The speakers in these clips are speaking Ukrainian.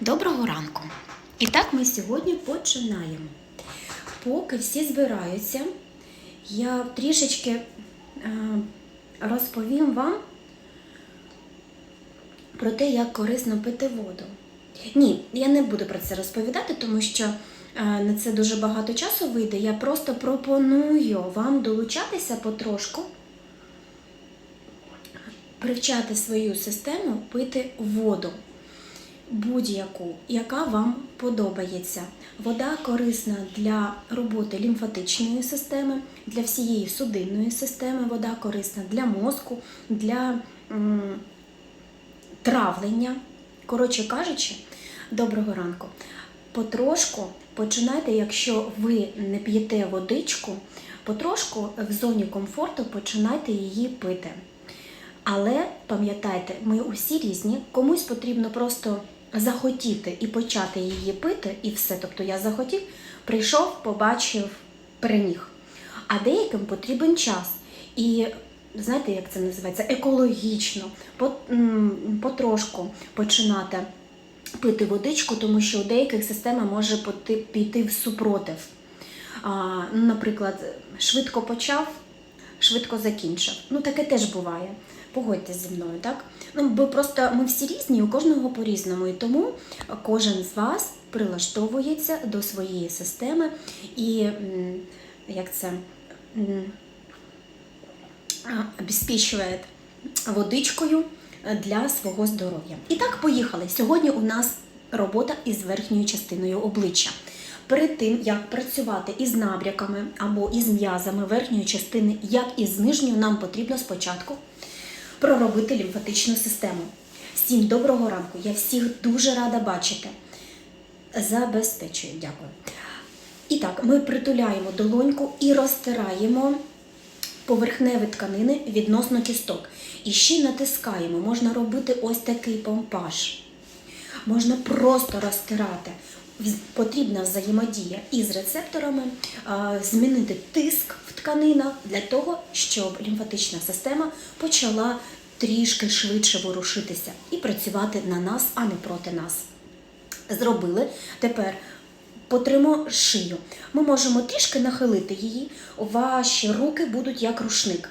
Доброго ранку! І так ми сьогодні починаємо. Поки всі збираються, я трішечки е, розповім вам про те, як корисно пити воду. Ні, я не буду про це розповідати, тому що е, на це дуже багато часу вийде. Я просто пропоную вам долучатися потрошку, привчати свою систему пити воду будь-яку, яка вам подобається. Вода корисна для роботи лімфатичної системи, для всієї судинної системи. Вода корисна для мозку, для м, травлення. Коротше кажучи, доброго ранку. Потрошку починайте, якщо ви не п'єте водичку, потрошку в зоні комфорту починайте її пити. Але пам'ятайте, ми усі різні, комусь потрібно просто захотіти і почати її пити, і все. Тобто я захотів, прийшов, побачив, переміг. А деяким потрібен час. І знаєте, як це називається? Екологічно, потрошку починати пити водичку, тому що у деяких система може піти в супротив. Наприклад, швидко почав, швидко закінчив. Ну, таке теж буває. Погодьтесь зі мною, так? Ну, бо просто ми всі різні, у кожного по-різному. І тому кожен з вас прилаштовується до своєї системи і як це обезпечує водичкою для свого здоров'я. І так, поїхали. Сьогодні у нас робота із верхньою частиною обличчя. Перед тим, як працювати із набряками або із м'язами верхньої частини, як і з нижньою, нам потрібно спочатку проробити лімфатичну систему. Всім доброго ранку! Я всіх дуже рада бачити. Забезпечую, дякую. І так, ми притуляємо долоньку і розтираємо поверхневі тканини відносно кісток. І ще натискаємо. Можна робити ось такий помпаж. Можна просто розтирати. Потрібна взаємодія із рецепторами, змінити тиск в тканинах для того, щоб лімфатична система почала трішки швидше ворушитися і працювати на нас, а не проти нас. Зробили. Тепер потримо шию. Ми можемо трішки нахилити її. Ваші руки будуть як рушник.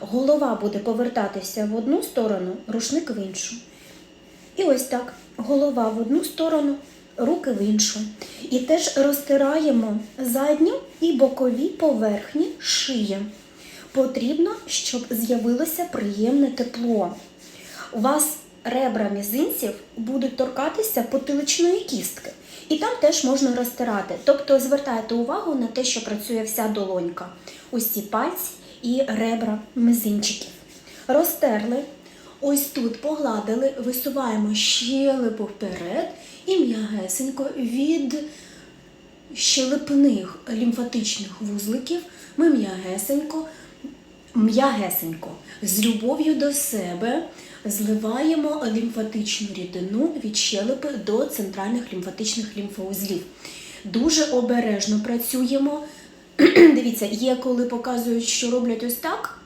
Голова буде повертатися в одну сторону, рушник в іншу. І ось так. Голова в одну сторону, руки в іншу. І теж розтираємо задню і бокові поверхні шиї. Потрібно, щоб з'явилося приємне тепло. У вас ребра мізинців будуть торкатися потиличної кістки. І там теж можна розтирати. Тобто звертайте увагу на те, що працює вся долонька. Усі пальці і ребра мизинчиків. Розтерли. Ось тут погладили, висуваємо щелепу вперед і м'ягесенько від щелепних лімфатичних вузликів ми м'ягесенько, м'ягесенько з любов'ю до себе зливаємо лімфатичну рідину від щелепи до центральних лімфатичних лімфоузлів. Дуже обережно працюємо. Дивіться, є коли показують, що роблять ось так.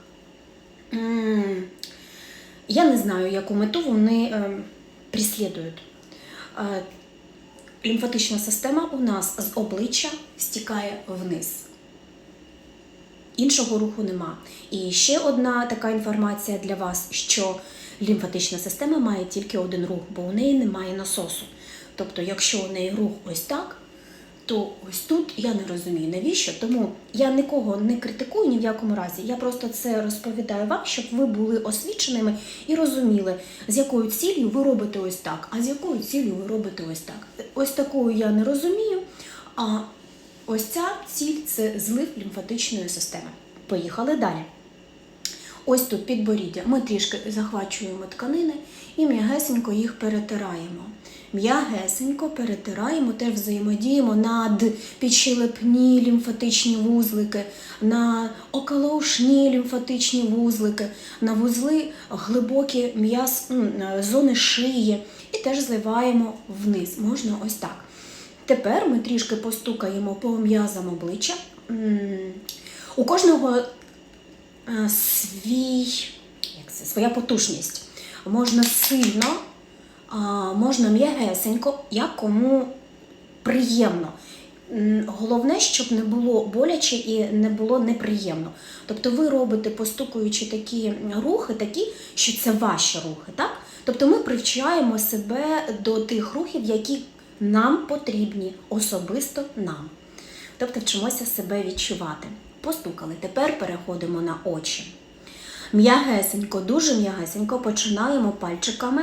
Я не знаю, яку мету вони е, преслідують. Е, лімфатична система у нас з обличчя стікає вниз. Іншого руху нема. І ще одна така інформація для вас, що лімфатична система має тільки один рух, бо у неї немає насосу. Тобто, якщо у неї рух ось так, то ось тут я не розумію навіщо. Тому я нікого не критикую ні в якому разі. Я просто це розповідаю вам, щоб ви були освіченими і розуміли, з якою цілею ви робите ось так, а з якою цілею ви робите ось так. Ось такою я не розумію. А ось ця ціль це злив лімфатичної системи. Поїхали далі. Ось тут підборіддя. Ми трішки захвачуємо тканини і м'ягесенько їх перетираємо. М'ягесенько перетираємо, теж взаємодіємо над підщелепні лімфатичні вузлики, на околоушні лімфатичні вузлики, на вузли глибокі м'яз зони шиї і теж зливаємо вниз. Можна ось так. Тепер ми трішки постукаємо по м'язам обличчя. У кожного е, свій, як це, своя потужність. Можна сильно можна м'ягесенько, як кому приємно. Головне, щоб не було боляче і не було неприємно. Тобто ви робите, постукуючи такі рухи, такі, що це ваші рухи, так? Тобто ми привчаємо себе до тих рухів, які нам потрібні, особисто нам. Тобто вчимося себе відчувати. Постукали. Тепер переходимо на очі. М'ягесенько, дуже м'ягесенько починаємо пальчиками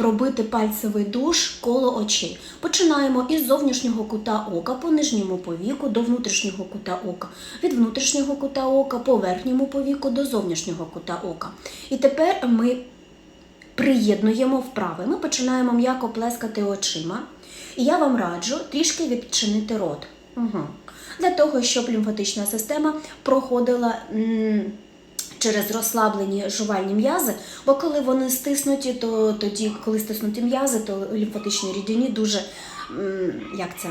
робити пальцевий душ коло очей. Починаємо із зовнішнього кута ока по нижньому повіку до внутрішнього кута ока, від внутрішнього кута ока по верхньому повіку до зовнішнього кута ока. І тепер ми приєднуємо вправи. Ми починаємо м'яко плескати очима. І я вам раджу трішки відчинити рот. Угу. Для того, щоб лімфатична система проходила м, через розслаблені жувальні м'язи, бо коли вони стиснуті, то тоді, коли стиснуті м'язи, то лімфатичній рідині дуже як це,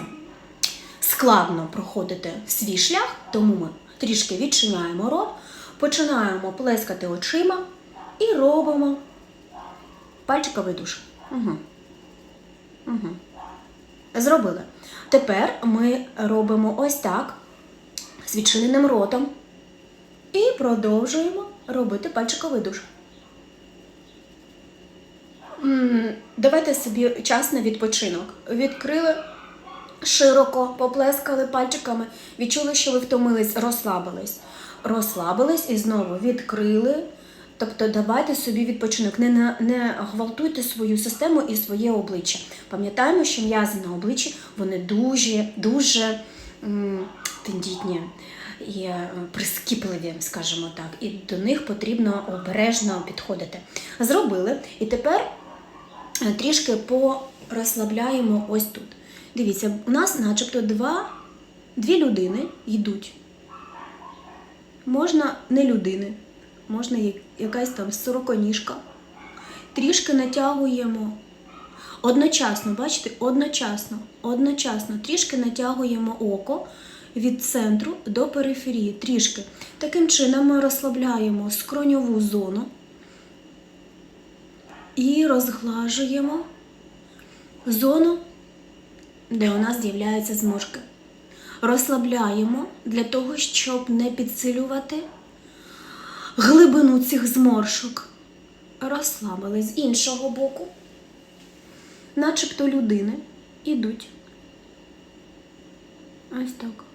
складно проходити свій шлях, тому ми трішки відчиняємо рот, починаємо плескати очима і робимо пальчиковий душ. Угу. Угу. Зробили. Тепер ми робимо ось так з відчиненим ротом і продовжуємо робити пальчиковий душ. Давайте собі час на відпочинок. Відкрили широко, поплескали пальчиками, відчули, що ви втомились, розслабились. Розслабились і знову відкрили. Тобто давайте собі відпочинок, не, на- не гвалтуйте свою систему і своє обличчя. Пам'ятаємо, що м'язи на обличчі вони дуже, дуже м, тендітні і е, прискіпливі, скажімо так, і до них потрібно обережно підходити. Зробили, і тепер е, трішки порозслабляємо ось тут. Дивіться, у нас начебто два, дві людини йдуть. Можна не людини, можна якась там сороконіжка. Трішки натягуємо. Одночасно, бачите, одночасно, одночасно трішки натягуємо око від центру до периферії. Трішки. Таким чином ми розслабляємо скроньову зону і розглажуємо зону, де у нас з'являються зморшки. Розслабляємо для того, щоб не підсилювати глибину цих зморшок. Розслабили з іншого боку, начебто людини ідуть. Ось так.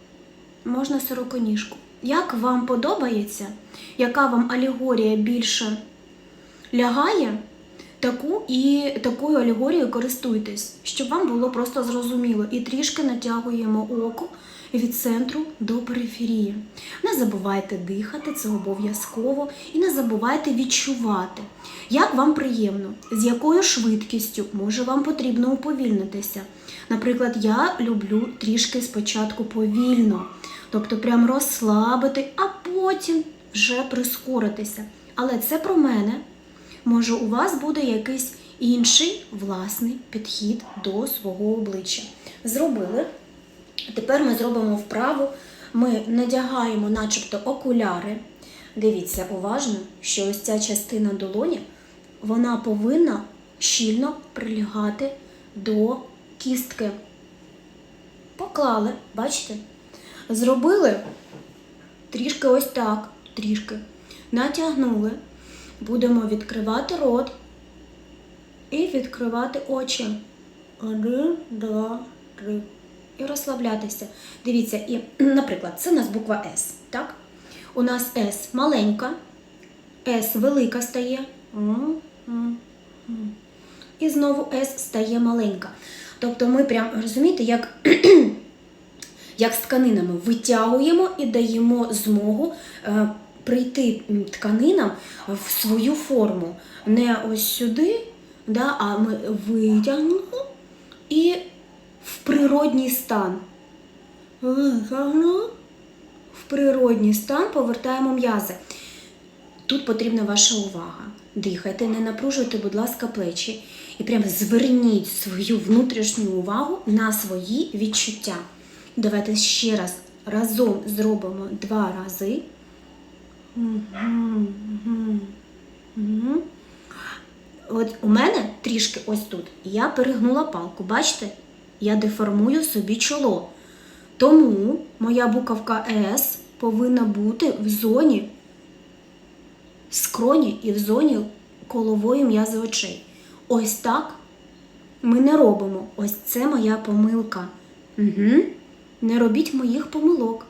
Можна сороконіжку. Як вам подобається, яка вам алегорія більше лягає, таку і такою алегорією користуйтесь, щоб вам було просто зрозуміло. І трішки натягуємо око від центру до периферії. Не забувайте дихати, це обов'язково, і не забувайте відчувати, як вам приємно, з якою швидкістю може вам потрібно уповільнитися. Наприклад, я люблю трішки спочатку повільно, тобто прям розслабити, а потім вже прискоритися. Але це про мене. Може, у вас буде якийсь інший власний підхід до свого обличчя. Зробили. Тепер ми зробимо вправу. Ми надягаємо, начебто, окуляри. Дивіться уважно, що ось ця частина долоні вона повинна щільно прилягати до кістки. Поклали, бачите? Зробили трішки ось так, трішки. Натягнули. Будемо відкривати рот і відкривати очі. Один, два, три. І розслаблятися. Дивіться, і, наприклад, це у нас буква С. Так? У нас С маленька, С велика стає. І знову С стає маленька. Тобто ми прям розумієте, як, як з тканинами витягуємо і даємо змогу е, прийти тканинам в свою форму. Не ось сюди, да, а ми витягнули і в природній стан. В природній стан повертаємо м'язи. Тут потрібна ваша увага. Дихайте, не напружуйте, будь ласка, плечі. І прям зверніть свою внутрішню увагу на свої відчуття. Давайте ще раз разом зробимо два рази. От у мене трішки ось тут. Я перегнула палку. Бачите? Я деформую собі чоло. Тому моя буковка С повинна бути в зоні скроні і в зоні колової м'язи очей. Ось так ми не робимо. Ось це моя помилка. Угу. Не робіть моїх помилок.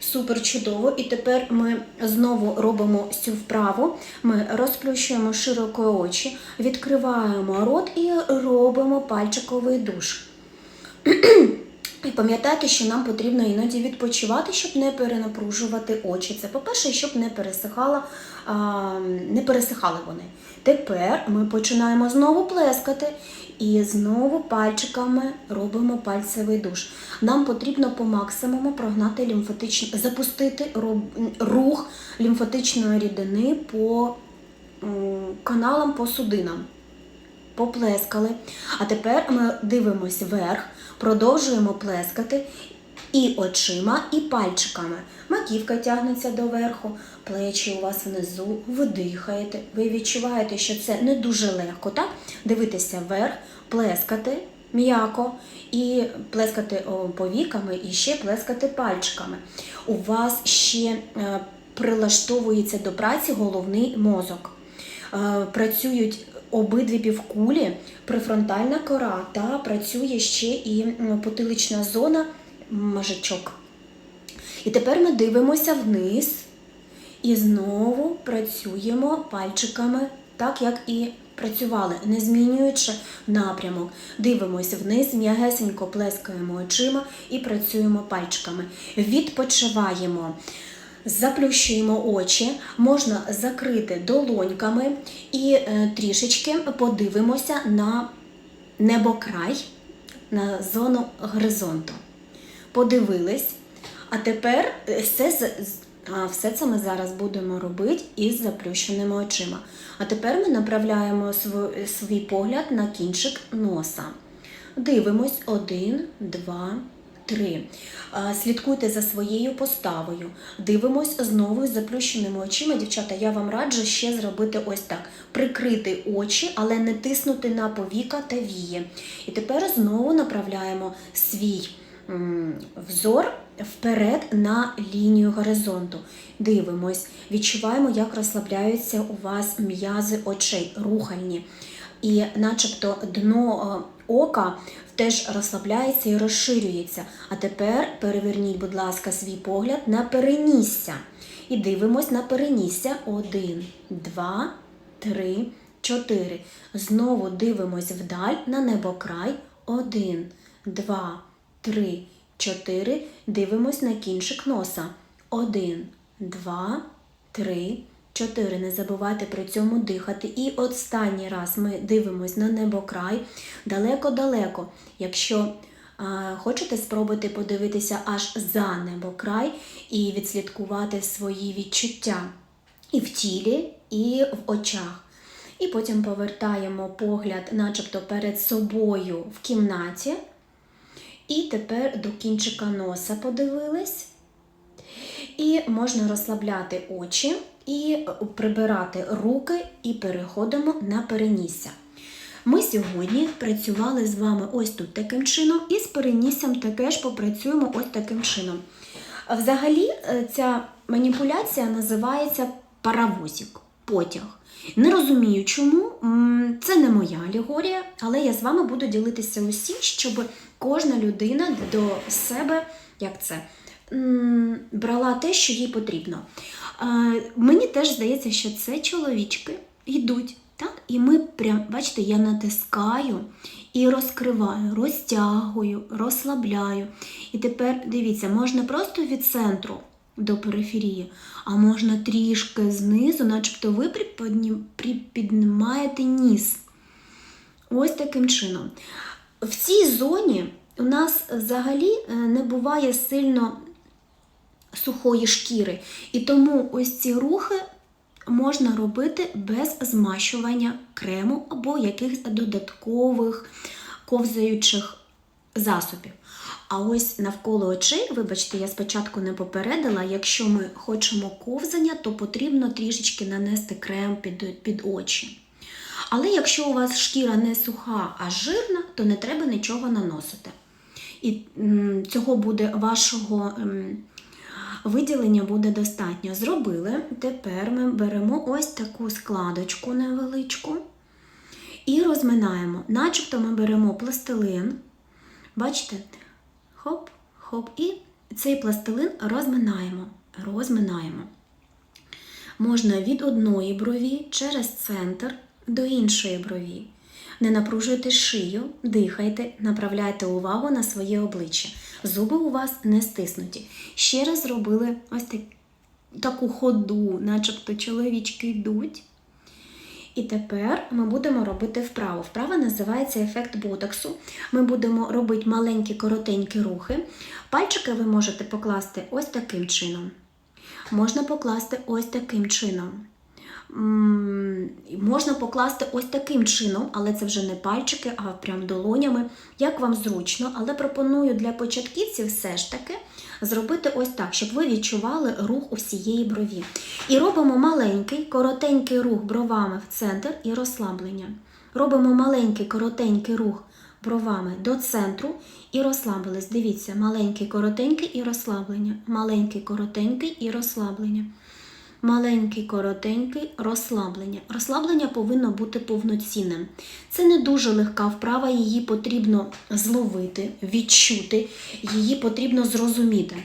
Супер чудово. І тепер ми знову робимо цю вправу. Ми розплющуємо широко очі, відкриваємо рот і робимо пальчиковий душ. І пам'ятайте, що нам потрібно іноді відпочивати, щоб не перенапружувати очі. Це по-перше, щоб не пересихала, а, не пересихали вони. Тепер ми починаємо знову плескати і знову пальчиками робимо пальцевий душ. Нам потрібно по максимуму прогнати лімфатичні, запустити рух лімфатичної рідини по каналам, по судинам поплескали. А тепер ми дивимось вверх, продовжуємо плескати і очима, і пальчиками. Маківка тягнеться доверху, плечі у вас внизу, ви дихаєте, ви відчуваєте, що це не дуже легко, так? Дивитися вверх, плескати м'яко і плескати повіками, і ще плескати пальчиками. У вас ще е, прилаштовується до праці головний мозок. Е, працюють обидві півкулі, префронтальна кора та працює ще і потилична зона мажичок. І тепер ми дивимося вниз і знову працюємо пальчиками, так як і працювали, не змінюючи напрямок. Дивимося вниз, м'ягесенько плескаємо очима і працюємо пальчиками. Відпочиваємо. Заплющуємо очі, можна закрити долоньками і е, трішечки подивимося на небокрай, на зону горизонту. Подивились. А тепер е, все, все це ми зараз будемо робити із заплющеними очима. А тепер ми направляємо свій погляд на кінчик носа. Дивимось один, два, три. Слідкуйте за своєю поставою. Дивимось знову з заплющеними очима. Дівчата, я вам раджу ще зробити ось так: прикрити очі, але не тиснути на повіка та вії. І тепер знову направляємо свій взор вперед на лінію горизонту. Дивимось, відчуваємо, як розслабляються у вас м'язи очей, рухальні. І начебто дно ока теж розслабляється і розширюється. А тепер переверніть, будь ласка, свій погляд на перенісся. І дивимось на перенісся. Один, два, три, чотири. Знову дивимось вдаль на небокрай. Один, два, три, чотири. Дивимось на кінчик носа. Один, два, три, чотири. Не забувайте при цьому дихати. І останній раз ми дивимось на небокрай далеко-далеко. Якщо а, хочете спробуйте подивитися аж за небокрай і відслідкувати свої відчуття і в тілі, і в очах. І потім повертаємо погляд, начебто перед собою в кімнаті. І тепер до кінчика носа подивились. І можна розслабляти очі і прибирати руки, і переходимо на перенісся. Ми сьогодні працювали з вами ось тут таким чином, і з переніссям таке попрацюємо ось таким чином. Взагалі, е, ця маніпуляція називається паровозик, потяг. Не розумію, чому це не моя алегорія, але я з вами буду ділитися усім, щоб кожна людина до себе, як це, брала те, що їй потрібно. Е, Мені теж здається, що це чоловічки йдуть. Так? І ми прям, бачите, я натискаю і розкриваю, розтягую, розслабляю. І тепер дивіться, можна просто від центру до периферії, а можна трішки знизу, начебто ви припіднімаєте ніс. Ось таким чином. В цій зоні у нас взагалі е, не буває сильно сухої шкіри. І тому ось ці рухи можна робити без змащування крему або якихось додаткових ковзаючих засобів. А ось навколо очей, вибачте, я спочатку не попередила, якщо ми хочемо ковзання, то потрібно трішечки нанести крем під, під очі. Але якщо у вас шкіра не суха, а жирна, то не треба нічого наносити. І цього буде вашого виділення буде достатньо. Зробили. Тепер ми беремо ось таку складочку невеличку і розминаємо. Начебто ми беремо пластилин. Бачите? Хоп, хоп, і цей пластилин розминаємо. Розминаємо. Можна від одної брові через центр до іншої брові. Не напружуйте шию, дихайте, направляйте увагу на своє обличчя. Зуби у вас не стиснуті. Ще раз зробили ось так, таку ходу, начебто чоловічки йдуть. І тепер ми будемо робити вправу. Вправа називається ефект ботоксу. Ми будемо робити маленькі коротенькі рухи. Пальчики ви можете покласти ось таким чином. Можна покласти ось таким чином. Можна покласти ось таким чином, але це вже не пальчики, а прям долонями, як вам зручно. Але пропоную для початківців все ж таки зробити ось так, щоб ви відчували рух усієї брові. І робимо маленький, коротенький рух бровами в центр і розслаблення. Робимо маленький, коротенький рух бровами до центру і розслабились. Дивіться, маленький, коротенький і розслаблення. Маленький, коротенький і розслаблення. Маленький, коротенький розслаблення. Розслаблення повинно бути повноцінним. Це не дуже легка вправа, її потрібно зловити, відчути, її потрібно зрозуміти.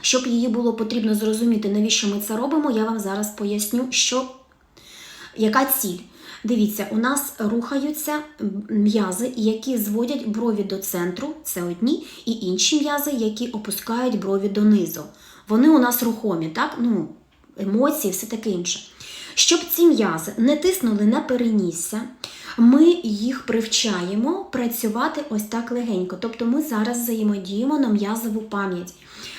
Щоб її було потрібно зрозуміти, навіщо ми це робимо, я вам зараз поясню, що, яка ціль. Дивіться, у нас рухаються м'язи, які зводять брові до центру, це одні, і інші м'язи, які опускають брові донизу. Вони у нас рухомі, так? Ну, емоції, все таке інше. Щоб ці м'язи не тиснули на перенісся, ми їх привчаємо працювати ось так легенько. Тобто ми зараз взаємодіємо на м'язову пам'ять.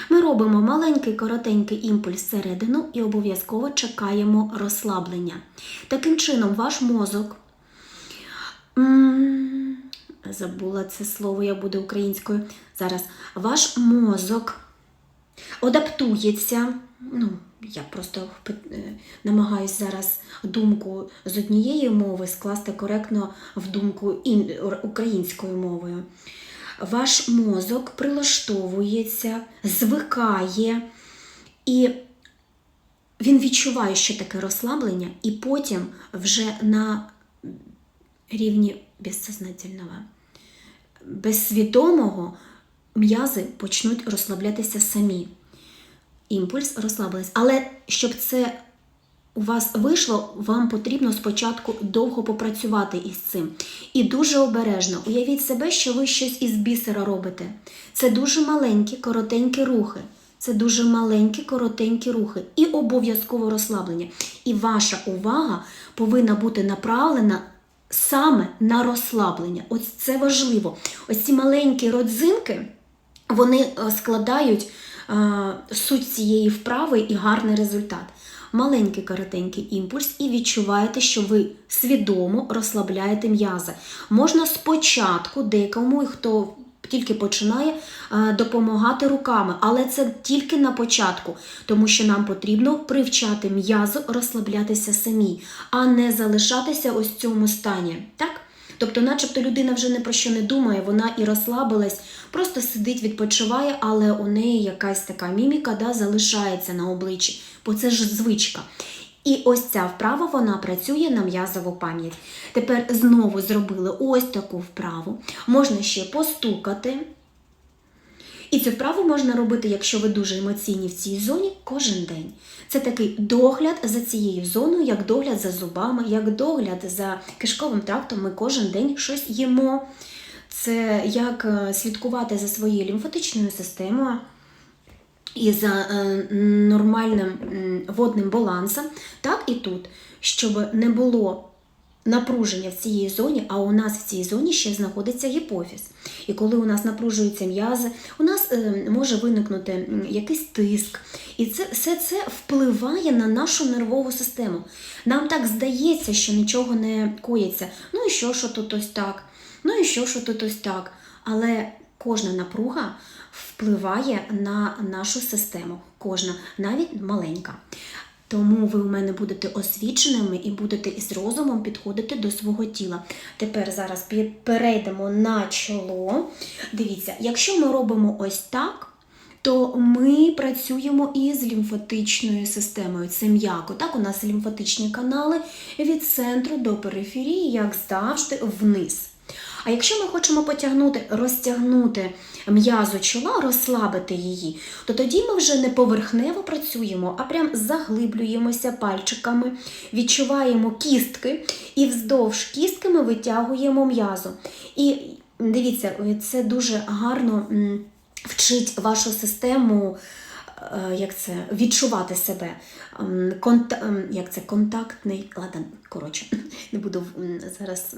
Ми робимо маленький коротенький імпульс всередину і обов'язково чекаємо розслаблення. Таким чином, ваш мозок. Забула це слово, я буду українською. Зараз ваш мозок адаптується. Ну, я просто е, намагаюся зараз думку з однієї мови скласти коректно в думку українською мовою. Ваш мозок прилаштовується, звикає, і він відчуває, що таке розслаблення, і потім вже на рівні безсознательного, безсвідомого м'язи почнуть розслаблятися самі. Імпульс розслабились. Але щоб це у вас вийшло, вам потрібно спочатку довго попрацювати із цим. І дуже обережно. Уявіть себе, що ви щось із бісера робите. Це дуже маленькі, коротенькі рухи. Це дуже маленькі, коротенькі рухи. І обов'язково розслаблення. І ваша увага повинна бути направлена саме на розслаблення. Ось це важливо. Ось ці маленькі родзинки, вони е, складають е, суть цієї вправи і гарний результат. Маленький коротенький імпульс, і відчуваєте, що ви свідомо розслабляєте м'язи. Можна спочатку декому, хто тільки починає е, допомагати руками, але це тільки на початку, тому що нам потрібно привчати м'язу розслаблятися самі, а не залишатися ось в цьому стані. Так? Тобто, начебто людина вже не про що не думає, вона і розслабилась, просто сидить, відпочиває, але у неї якась така міміка да, залишається на обличчі, бо це ж звичка. І ось ця вправа вона працює на м'язову пам'ять. Тепер знову зробили ось таку вправу. Можна ще постукати. І цю вправу можна робити, якщо ви дуже емоційні в цій зоні, кожен день. Це такий догляд за цією зоною, як догляд за зубами, як догляд за кишковим трактом. Ми кожен день щось їмо. Це як е, слідкувати за своєю лімфатичною системою і за е, нормальним водним балансом, так і тут, щоб не було напруження в цій зоні, а у нас в цій зоні ще знаходиться гіпофіз. І коли у нас напружуються м'язи, у нас е, може виникнути якийсь тиск. І це все це впливає на нашу нервову систему. Нам так здається, що нічого не коїться. Ну і що, що тут ось так? Ну і що, що тут ось так? Але кожна напруга впливає на нашу систему, кожна, навіть маленька. Тому ви у мене будете освіченими і будете із розумом підходити до свого тіла. Тепер зараз перейдемо на чоло. Дивіться, якщо ми робимо ось так, то ми працюємо із лімфатичною системою. Це м'яко. Так, у нас лімфатичні канали від центру до периферії, як завжди, вниз. А якщо ми хочемо потягнути, розтягнути м'язо чола, розслабити її, то тоді ми вже не поверхнево працюємо, а прям заглиблюємося пальчиками, відчуваємо кістки і вздовж кістки ми витягуємо м'язо. І дивіться, це дуже гарно вчить вашу систему. Е, Як це відчувати себе? Ем, Конта, ем, як це контактний. Ладно, коротше, не буду зараз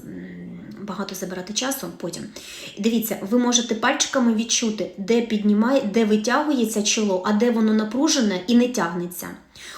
багато забирати часу потім. Дивіться, ви можете пальчиками відчути, де піднімає, де витягується чоло, а де воно напружене і не тягнеться.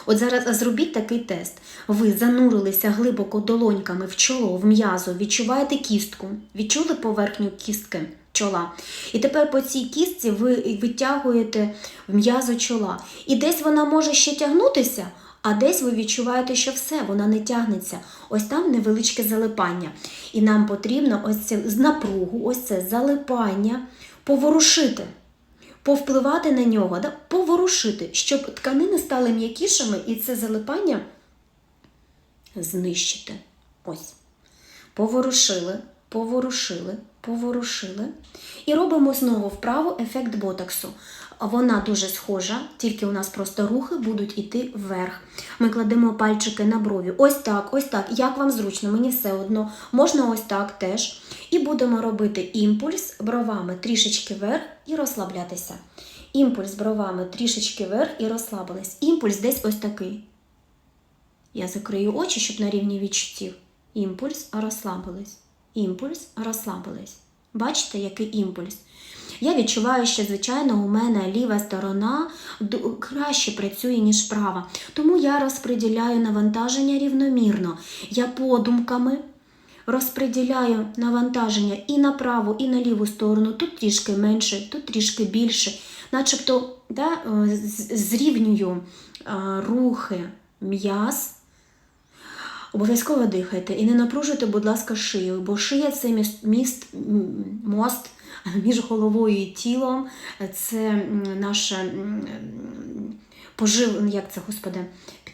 От зараз зробіть такий тест. Ви занурилися глибоко долоньками в чоло, в м'язо, відчуваєте кістку, відчули поверхню кістки чола. І тепер по цій кістці ви витягуєте м'язо чола. І десь вона може ще тягнутися, а десь ви відчуваєте, що все, вона не тягнеться. Ось там невеличке залипання. І нам потрібно ось це з напругу, ось це залипання поворушити повпливати на нього, да? поворушити, щоб тканини стали м'якішими і це залипання знищити. Ось. Поворушили, поворушили, поворушили. І робимо знову вправо ефект ботоксу. Вона дуже схожа, тільки у нас просто рухи будуть йти вверх. Ми кладемо пальчики на брові. Ось так, ось так. Як вам зручно, мені все одно. Можна ось так теж. І будемо робити імпульс бровами трішечки вверх і розслаблятися. Імпульс бровами трішечки вверх і розслабились. Імпульс десь ось такий. Я закрию очі, щоб на рівні відчуттів. Імпульс, розслабились. Імпульс, розслабились. Бачите, який імпульс? Я відчуваю, що, звичайно, у мене ліва сторона краще працює, ніж права. Тому я розподіляю навантаження рівномірно. Я подумками розподіляю навантаження і на праву, і на ліву сторону. Тут трішки менше, тут трішки більше. Начебто да, зрівнюю рухи м'яз. Обов'язково дихайте і не напружуйте, будь ласка, шию, бо шия це міст, міст мост між головою і тілом. Це наше пожив... як це, господи,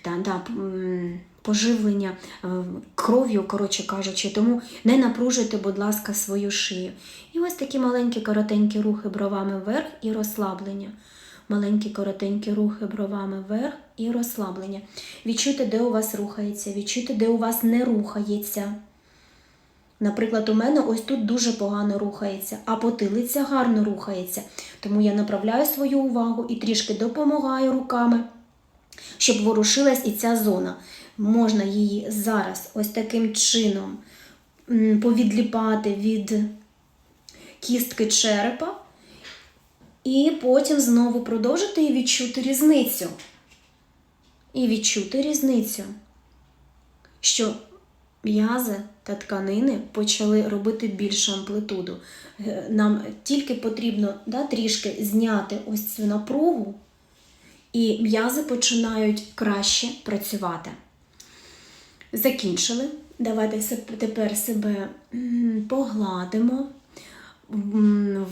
да, поживлення е, кров'ю, коротше кажучи. Тому не напружуйте, будь ласка, свою шию. І ось такі маленькі коротенькі рухи бровами вверх і розслаблення. Маленькі коротенькі рухи бровами вверх і розслаблення. Відчуйте, де у вас рухається, відчуйте, де у вас не рухається. Наприклад, у мене ось тут дуже погано рухається, а потилиця гарно рухається. Тому я направляю свою увагу і трішки допомагаю руками, щоб ворушилась і ця зона. Можна її зараз ось таким чином повідліпати від кістки черепа. І потім знову продовжити і відчути різницю. І відчути різницю, що м'язи та тканини почали робити більшу амплитуду. Е, Нам тільки потрібно да, трішки зняти ось цю напругу, і м'язи починають краще працювати. Закінчили. Давайте тепер себе погладимо,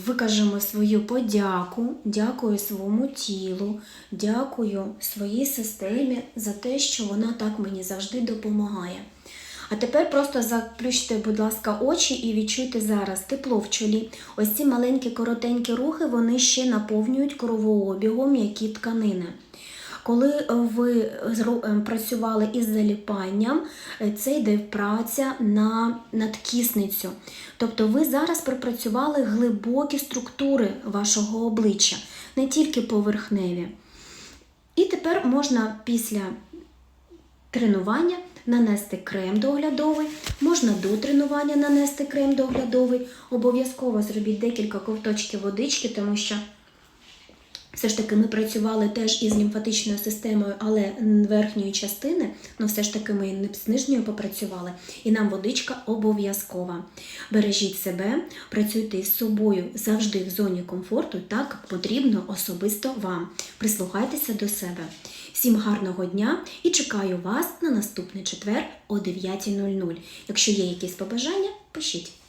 викажемо свою подяку, дякую своєму тілу, дякую своїй системі за те, що вона так мені завжди допомагає. А тепер просто заплющте, будь ласка, очі і відчуйте зараз тепло в чолі. Ось ці маленькі коротенькі рухи вони ще наповнюють кровообігом м'які тканини. Коли ви е, працювали із заліпанням, е, це йде праця на надкісницю. Тобто ви зараз пропрацювали глибокі структури вашого обличчя, не тільки поверхневі. І тепер можна після тренування нанести крем доглядовий, можна до тренування нанести крем доглядовий. Обов'язково зробіть декілька ковточків водички, тому що Все ж таки, ми працювали теж із лімфатичною системою, але верхньої частини, ну все ж таки ми не з нижньою попрацювали, і нам водичка обов'язкова. Бережіть себе, працюйте із собою завжди в зоні комфорту, так потрібно особисто вам. Прислухайтеся до себе. Всім гарного дня і чекаю вас на наступний четвер о 9.00. Якщо є якісь побажання, пишіть.